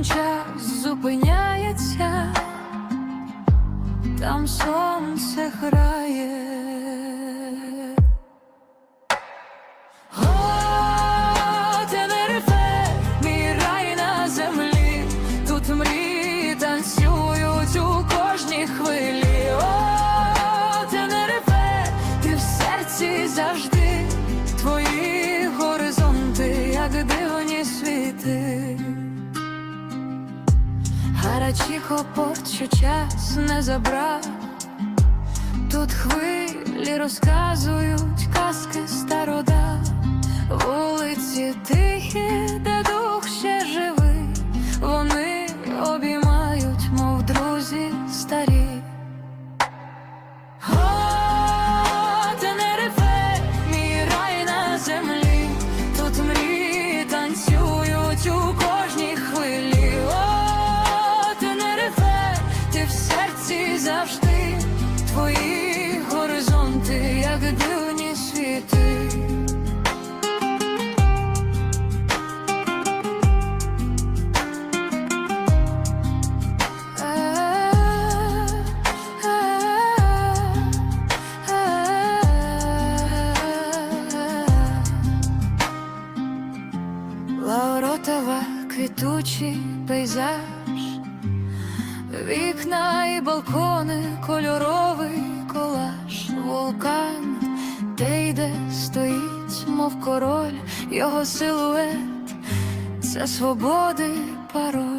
там час зупиняється, там сонце грає. Гарачихо час не забрав. Тут хвилі розказують казки старода, вулиці тихі, де дух вікна і балкони, кольоровий колаж, вулкан, де йде стоїть, мов король, його силует, це свободи пароль.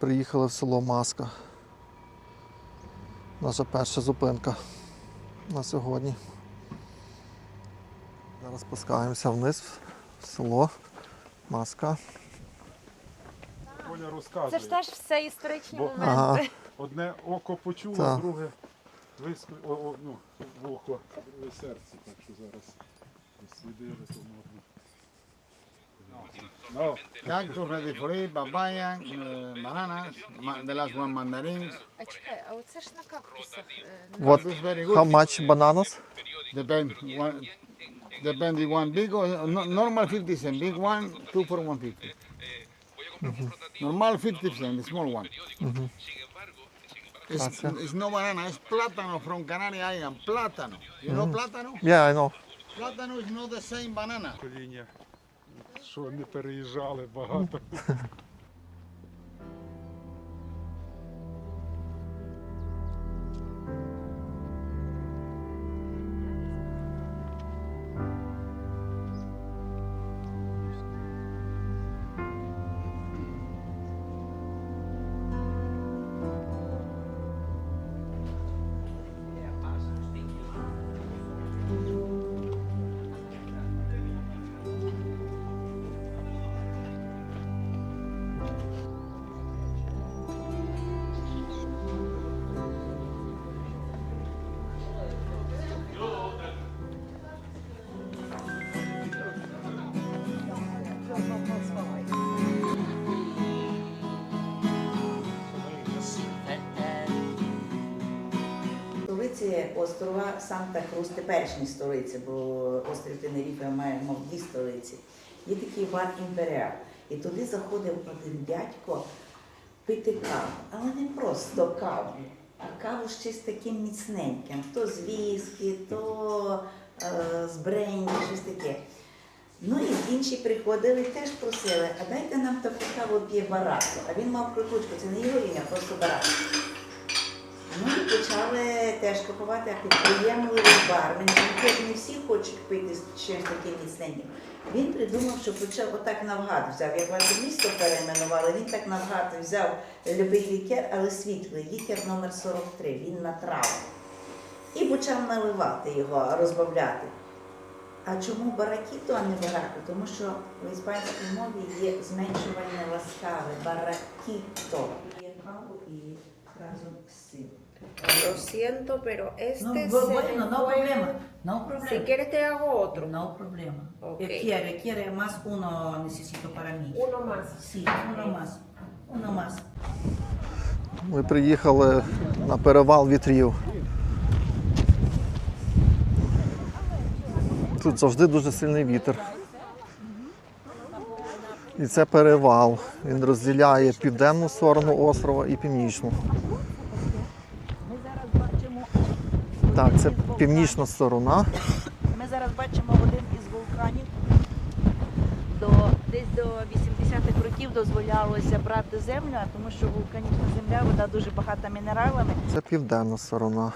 Приїхали в село Маска. Наша перша зупинка на сьогодні. Зараз спускаємося вниз в село Маска. Коля розказує. Це ж теж все історичні Бо- моменти. Ага. Одне око почуло, Так. друге вискр... о, о, ну, в око в серці. Так що зараз дослідили, то можна. Ну, Cactus, ready for it, papaya, uh, bananas, ma- the last one mandarins. А чекай, а оце ж на кактусах. е, What, Cactus very good. how much bananas? Depend. One, depend the one big or no, normal 50 cent. Big one, two for 150. Normal 50 cent, the small one. It's, Gracias. it's no banana, it's plátano from Canary Island. Plátano. You know plátano? Yeah, I know. Plátano is not the same banana. коління, Що не переїжджали багато. острова Санта-Крус, теперішні столиці, бо острів Тенеріфе має мов дві столиці. Є такий бар Імперіал. І туди заходив один дядько пити каву. Але не просто каву, а каву ще з таким міцненьким. То з віскі, то е, з бренді, щось таке. Ну і інші приходили, теж просили, а дайте нам таку каву п'є барако. А він мав прикручку, це не його ім'я, просто барако. Ну і почали теж купувати, підприємливий бармен. Він не всі хочуть пити з чимось таким міцненьким. Він придумав, що почав отак навгад взяв. Як ваше місто перейменували, він так навгад взяв любий лікер, але світлий, лікер номер 43, він на траву. І почав наливати його, розбавляти. А чому баракіто, а не барако? Тому що в іспанській мові є зменшувальне ласкаве баракіто. Є каву і разом з цим. Lo siento, pero este No, se bueno, no fue- problema, no problema. Si quieres te hago otro. No problema. Ok. Eh, Quiere, quiere más uno necesito para mí. Uno más. Sí, uno okay. más, uno más. Ми приїхали на перевал вітрів. Тут завжди дуже сильний вітер. І це перевал. Він розділяє південну сторону острова і північну. Так, це північна сторона. Ми зараз бачимо один із вулканів. До, десь до 80-х років дозволялося брати землю, а тому що вулканічна земля, вода дуже багата мінералами. Це південна сторона.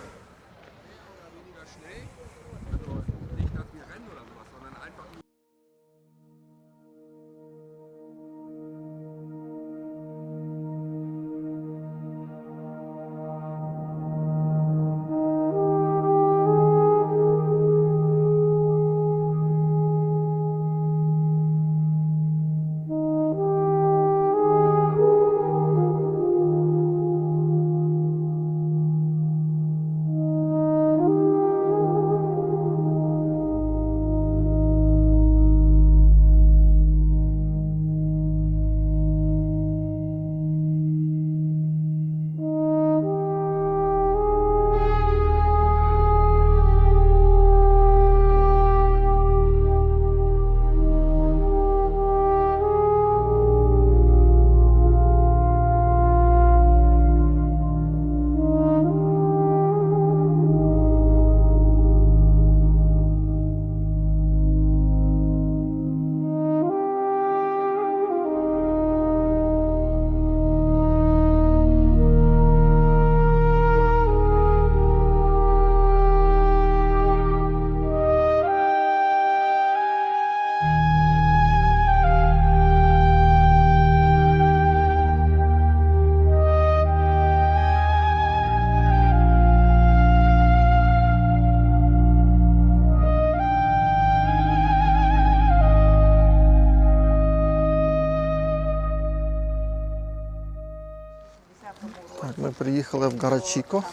Так, ми приїхали в Гарачіко,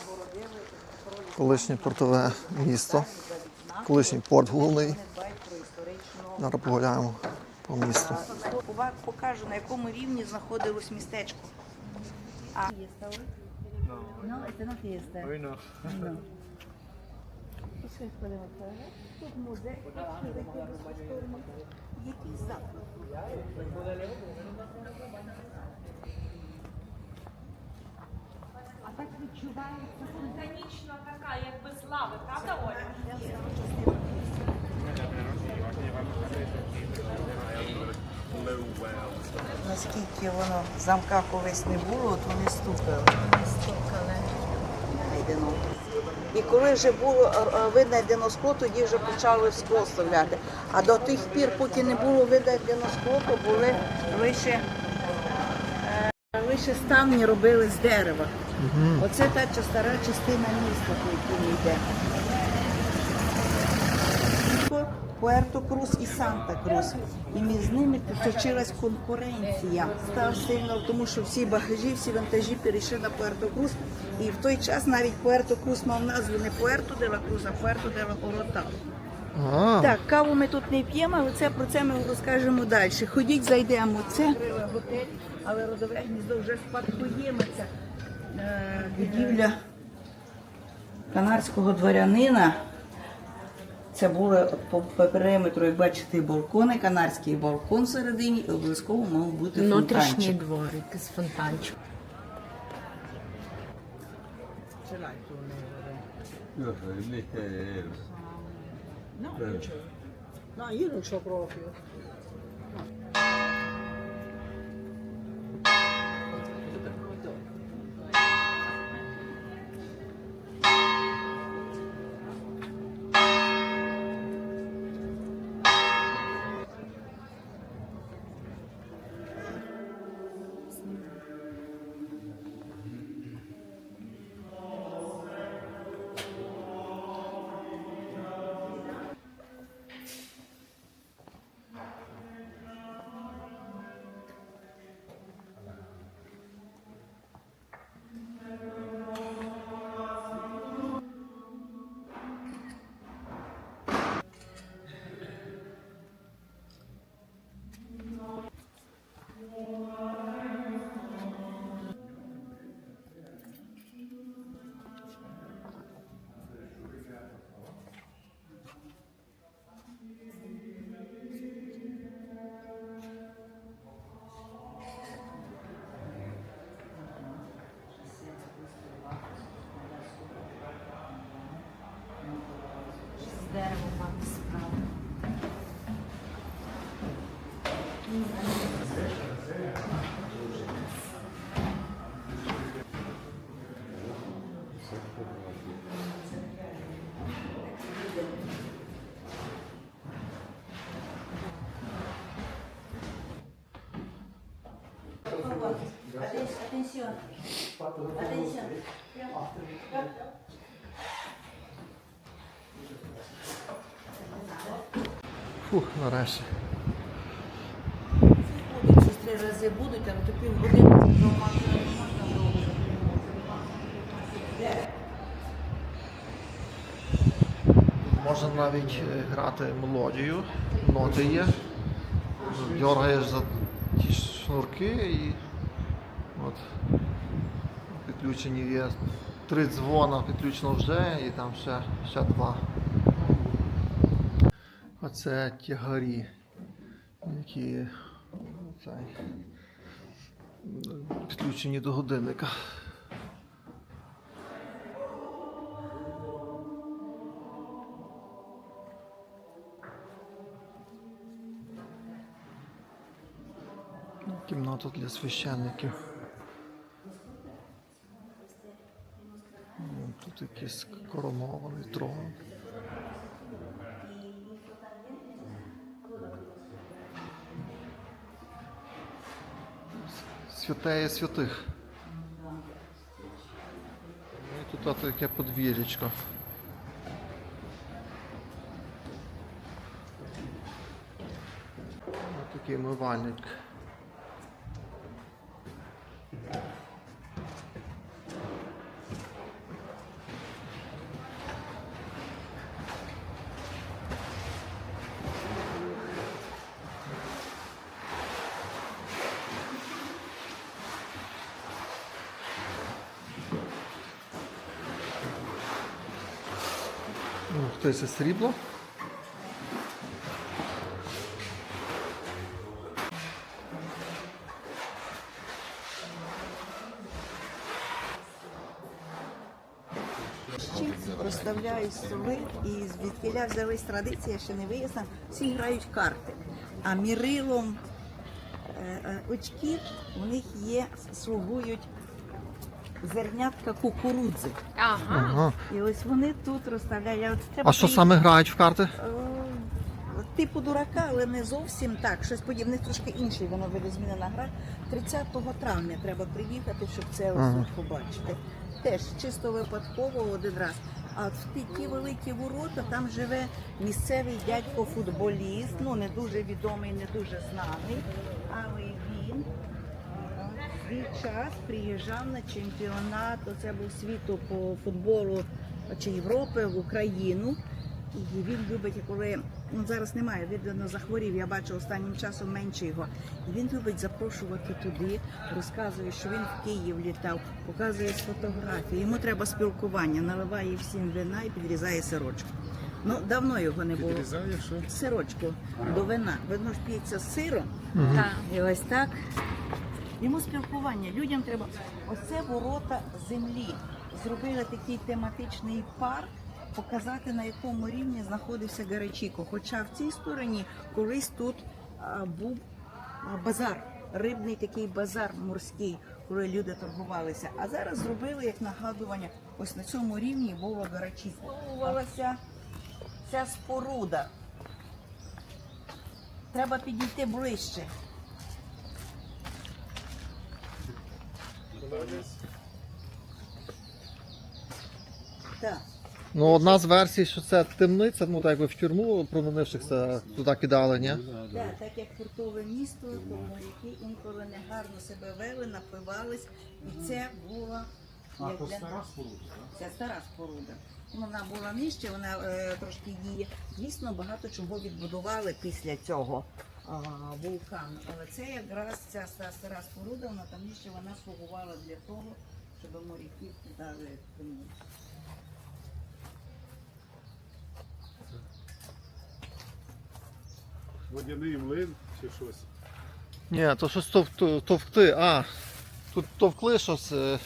колишнє портове місто, колишній порт головний. Зараз погуляємо по місту. Покажу, на якому рівні знаходилось містечко. No. No. Тут музей, який заклад. А так відчувається Органічно така, якби слави, правда, Оля? Наскільки воно в замка колись не було, от вони стукали. Знайдено. І коли вже було е, е, винайдено скло, тоді вже почали скло вставляти. А до тих пір, поки не було винайдено скло, то були лише, е, лише ставні робили з дерева. Оце та стара частина міста, по якій ми йдемо. Пуерто Крус і Санта Крус. І між ними точилась конкуренція. Став сильно, тому що всі багажі, всі вантажі перейшли на Пуерто Крус. І в той час навіть Пуерто Крус мав назву не Пуерто де ла Крус, а Пуерто де ла Орота. А, Так, каву ми тут не п'ємо, але це про це ми розкажемо далі. Ходіть, зайдемо. Це готель, але родове гніздо вже спадкоємиця. Е, Будівля канадського дворянина. Це були по, по периметру, як бачите, балкони, канадський балкон всередині, і обов'язково мав бути Внутрішній фонтанчик. дворик з фонтанчиком. Фух, нарешті. Ці три рази будуть, але то півгодини з двома не можна довго. Можна навіть е, грати мелодію, ноти є. Дергаєш за ті шнурки і от підключені є три дзвона підключено вже і там ще, ще два. Оце тягарі, які цей, підключені до годинника. Кімната для священників. Тут якийсь коронований трон. Святеє святих. Ну, і тут таке подвір'ячко. Такий мивальник. Ух ти, це срібло. Розставляють столи і звідкиля взялись традиція, ще не вияснена, всі грають карти. А мірилом е, е, очків у них є, слугують зернятка кукурудзи. Ага. Ага. І ось вони тут розставляють. От треба А що приїхати- саме грають в карти? Е, Типу дурака, але не зовсім так. Щось подібне, трошки інший, воно видозмінена гра. 30 травня треба приїхати, щоб це ось Ага. тут побачити. Теж чисто випадково один раз. А в ті, ті великі ворота там живе місцевий дядько-футболіст, ну не дуже відомий, не дуже знаний, але свій час приїжджав на чемпіонат, оце був світу по футболу чи Європи в Україну. І він любить, коли ну зараз немає, видно, захворів. Я бачу останнім часом менше його. І він любить запрошувати туди, розказує, що він в Київ літав, показує з фотографії. Йому треба спілкування, наливає всім вина і підрізає сирочку. Ну давно його не було. Підрізає, що? Сирочку до вина. Вино ж п'ється з сиром. Так. І ось так. Йому спілкування. Людям треба. Оце ворота землі. Зробили такий тематичний парк, показати на якому рівні знаходився Гарачіко. Хоча в цій стороні колись тут а, був базар, рибний такий базар морський, коли люди торгувалися. А зараз зробили як нагадування. Ось на цьому рівні було Гарачіко. Будувалася ця споруда. Треба підійти ближче. Так. Ну, одна з версій, що це темниця, ну так якби в тюрму провинившихся туди кидали, ні? Так, так як портове місто, то моряки інколи негарно себе вели, напивались, і це була А, як то для- стара споруда. Це стара споруда. Вона була нижче, вона е, трошки діє. Дійсно, багато чого відбудували після цього а, вулкану. Але це якраз ця стара споруда, вона там нижче вона слугувала для того, щоб моряків кидали тому. Водяний млин чи щось. Ні, то щось товк- товкти. А, тут товкли щось. е,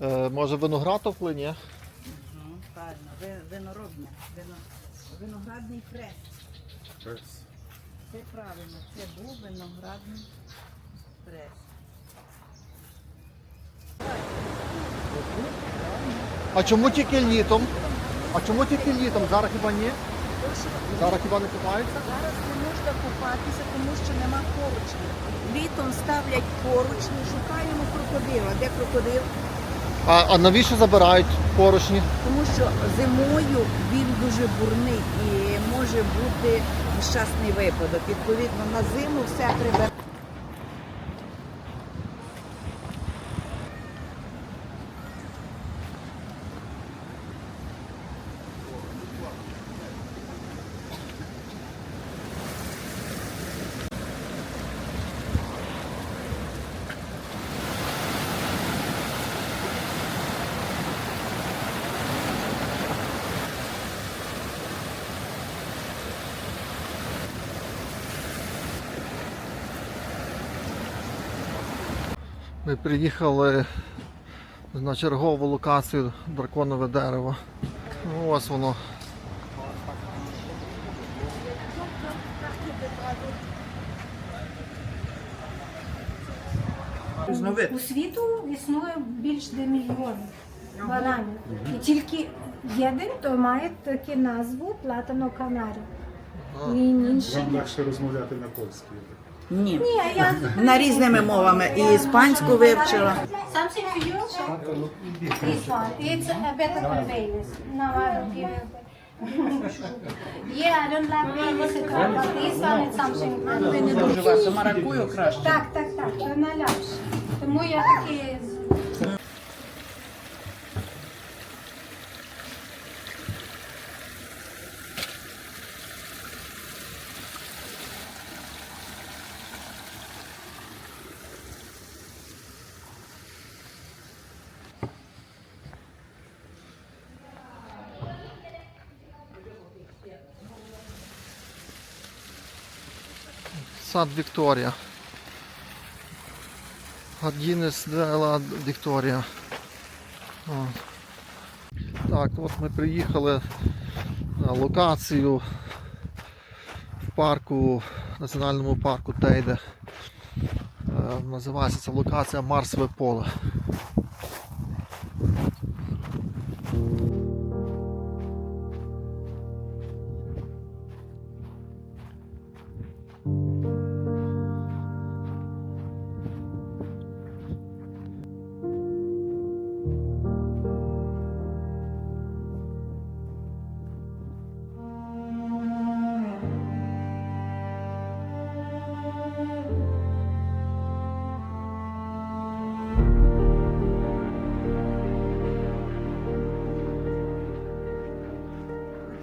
Ну. е, може виноград товкли, ні? Угу, правильно, Ви- виноробня, вино, виноградний прес. Прес. Це правильно, це був виноградний прес. А чому тільки літом? А чому тільки літом? Зараз хіба ні? Зараз хіба не купаються? Зараз не можна купатися, тому що нема поручні. Літом ставлять поручні, шукаємо крокодила. Де крокодил? А, а навіщо забирають поручні? Тому що зимою він дуже бурний і може бути нещасний випадок. Відповідно, на зиму все прибирає. Ми приїхали на чергову локацію драконове дерево. Ну, ось воно. У світу існує більш де мільйон бананів. І тільки один, то має таку назву Платано Канарі. Вам легше розмовляти на польській. Ні. Ні, я На різними мовами. І іспанську вивчила. Something for you? This one. It's a better conveyance. Now I will give you. Yeah, I don't like musical, but this one is something. Ви не дуже вас маракую краще. Так, так, так. Тому я такі Вікторія. Гадінес Дела Вікторія. О. Так, от ми приїхали на локацію в парку, національному парку Тейде. Е, Називається ця локація Марсове поле.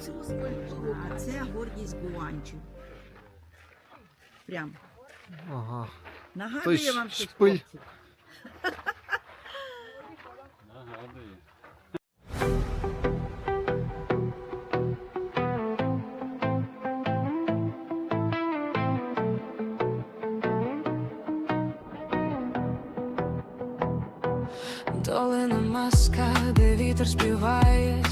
Цю скульптуру, а це гордість гуанчів. Прям. Ага. Нагадує Той вам щось, шпиль. хлопці? Долина маска, де вітер співає,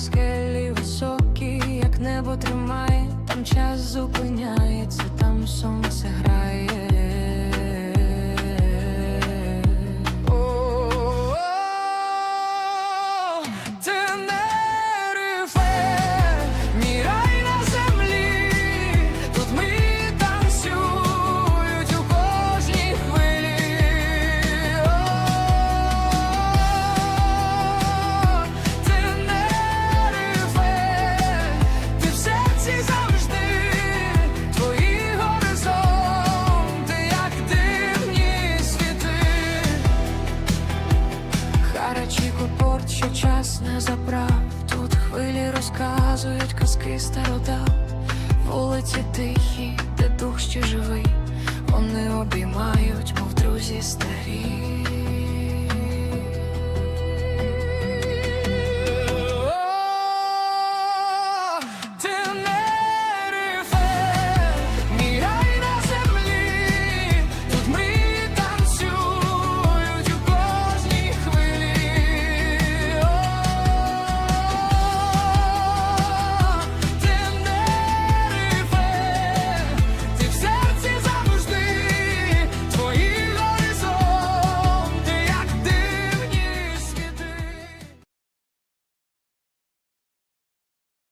обіймають, мов друзі старі.